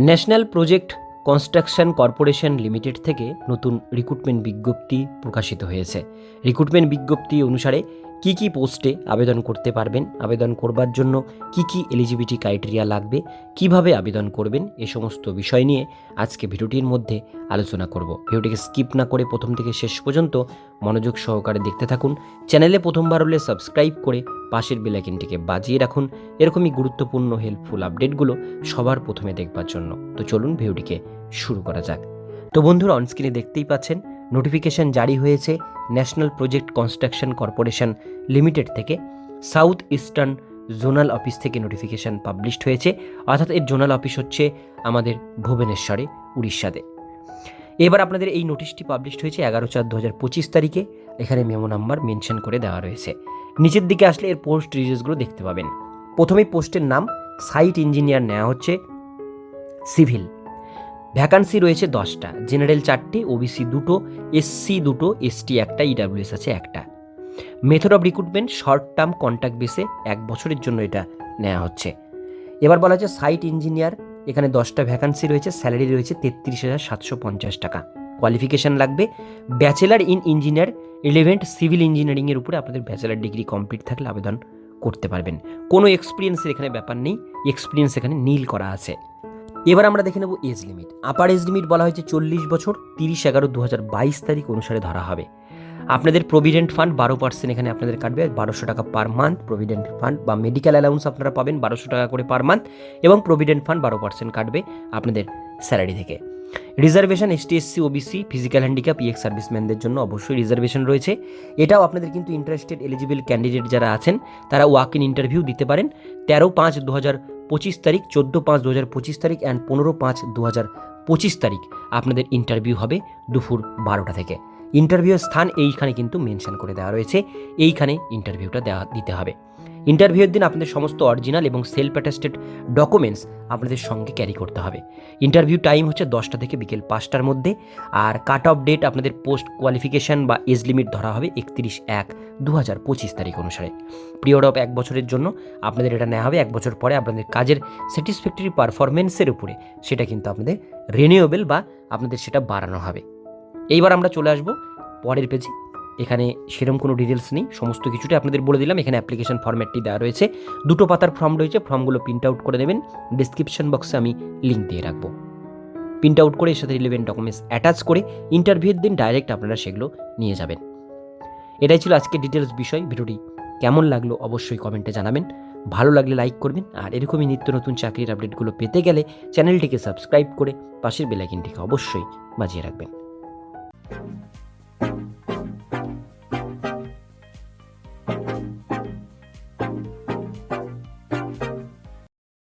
National Project Construction Corporation Limited থেকে নতুন recruitment বিজ্ঞপ্তি প্রকাশিত হয়েছে। রিক্রুটমেন্ট বিজ্ঞপ্তি অনুসারে কি কি পোস্টে আবেদন করতে পারবেন? আবেদন করবার জন্য কি কি এলিজিবিলিটি ক্রাইটেরিয়া লাগবে? কীভাবে আবেদন করবেন? এ সমস্ত বিষয় নিয়ে আজকে ভিডিওটির মধ্যে আলোচনা করব। ভিডিওটিকে স্কিপ না করে প্রথম থেকে শেষ পর্যন্ত মনোযোগ সহকারে দেখতে থাকুন। চ্যানেলে প্রথমবার হলে সাবস্ক্রাইব করে পাশের বেলাইকিনটিকে বাজিয়ে রাখুন। এরকমই গুরুত্বপূর্ণ হেল্পফুল আপডেটগুলো সবার প্রথমে দেখবার জন্য। তো চলুন ভিডিওটিকে শুরু করা যাক। তো বন্ধুরা অনস্ক্রিনে দেখতেই পাচ্ছেন নোটিফিকেশন জারি হয়েছে National Project Construction Corporation Limited থেকে। সাউথ ইস্টার্ন জোনাল অফিস থেকে নোটিফিকেশন পাবলিশড হয়েছে। অর্থাৎ এর জোনাল অফিস হচ্ছে আমাদের ভুবনেশ্বরে, উড়িষ্যাতে। এবার আপনাদের এই নোটিশটি পাবলিশড হয়েছে এগারো চার দু হাজার পঁচিশ তারিখে। এখানে মেমো নাম্বার মেনশন করে দেওয়া রয়েছে। নিচের দিকে আসলে এর পোস্ট ডিটেলসগুলো দেখতে পাবেন। প্রথমেই পোস্টের নাম সাইট ইঞ্জিনিয়ার নেওয়া হচ্ছে সিভিল ভ্যাকান্সি রয়েছে দশটা। জেনারেল চারটে ওবিসি দুটো এসসি দুটো এসটি একটা ইডাব্লিউএস আছে একটা। Method of recruitment short term contact বেসে এক বছরের জন্য এটা নেওয়া হচ্ছে। এবার বলা হচ্ছে সাইট ইঞ্জিনিয়ার এখানে দশটা ভ্যাকান্সি রয়েছে স্যালারি রয়েছে তেত্রিশ হাজার সাতশো পঞ্চাশ টাকা। কোয়ালিফিকেশান লাগবে। Bachelor in engineer relevant civil ইঞ্জিনিয়ারিংয়ের উপরে আপনাদের ব্যাচেলার ডিগ্রি কমপ্লিট থাকলে আবেদন করতে পারবেন। কোনো এক্সপিরিয়েন্সের এখানে ব্যাপার নেই। এক্সপিরিয়েন্স এখানে নীল করা আছে। এবার আমরা দেখে নেব age limit upper age limit বলা হয়েছে চল্লিশ বছর, তিরিশ এগারো দু হাজার বাইশ তারিখ অনুসারে ধরা হবে। আপনাদের প্রভিডেন্ট ফান্ড বারো পার্সেন্ট এখানে আপনাদের কাটবে, বারোশো টাকা পার মান্থ প্রভিডেন্ট ফান্ড বা মেডিকেল অ্যালাউন্স আপনারা পাবেন বারোশো টাকা করে পার মান্থ এবং প্রভিডেন্ট ফান্ড বারো পার্সেন্ট কাটবে আপনাদের স্যালারি থেকে। Reservation ST SC OBC physical handicap ex সার্ভিসম্যানদের জন্য অবশ্যই রিজার্ভেশন রয়েছে। এটাও আপনাদের কিন্তু ইন্টারেস্টেড এলিজিবল ক্যান্ডিডেট যারা আছেন, তারা ওয়াক ইন ইন্টারভিউ দিতে পারেন। তেরো পাঁচ দু হাজার পঁচিশ তারিখ, চোদ্দ পাঁচ দু হাজার পঁচিশ তারিখ অ্যান্ড পনেরো পাঁচ দু হাজার পঁচিশ তারিখ আপনাদের ইন্টারভিউ হবে দুপুর বারোটা থেকে। ইন্টারভিউয়ের স্থান এইখানে কিন্তু মেনশন করে দেওয়া রয়েছে। এইখানে ইন্টারভিউটা দেওয়া, দিতে হবে। ইন্টারভিউর দিন আপনাদের সমস্ত অরিজিনাল এবং সেলফ অ্যাটাস্টেড ডকুমেন্টস আপনাদের সঙ্গে ক্যারি করতে হবে। ইন্টারভিউ টাইম হচ্ছে দশটা থেকে বিকেল পাঁচটার মধ্যে আর কাট অফ ডেট আপনাদের পোস্ট কোয়ালিফিকেশান বা এজ লিমিট ধরা হবে একত্রিশ এক দু হাজার পঁচিশ তারিখ অনুসারে। পিরিয়ড অফ এক বছরের জন্য আপনাদের এটা নেওয়া হবে, এক বছর পরে আপনাদের কাজের স্যাটিসফ্যাক্টরি পারফরমেন্সের উপরে সেটা কিন্তু আপনাদের রিনিউয়েবল বা আপনাদের সেটা বাড়ানো হবে। এইবার আমরা চলে আসব পরের পেজে এখানে সেরকম কোনো ডিটেলস নেই, সমস্ত কিছুটাই আপনাদের বলে দিলাম। এখানে অ্যাপ্লিকেশন ফর্ম্যাটটি দেওয়া রয়েছে। দুটো পাতার ফর্ম রয়েছে ফর্মগুলো প্রিন্ট আউট করে দেবেন ডিসক্রিপশন বক্সে আমি লিঙ্ক দিয়ে রাখব। প্রিন্ট আউট করে এর সাথে রিলেভেন্ট ডকুমেন্টস অ্যাটাচ করে ইন্টারভিউর দিন ডাইরেক্ট আপনারা সেগুলো নিয়ে যাবেন। এটাই ছিল আজকে ডিটেলস বিষয়। ভিডিওটি কেমন লাগল অবশ্যই কমেন্টে জানাবেন। ভালো লাগলে লাইক করবেন। আর এরকমই নিত্য নতুন চাকরির আপডেটগুলো পেতে গেলে চ্যানেলটিকে সাবস্ক্রাইব করে পাশের বেলাইকিনটিকে অবশ্যই বাজিয়ে রাখবেন।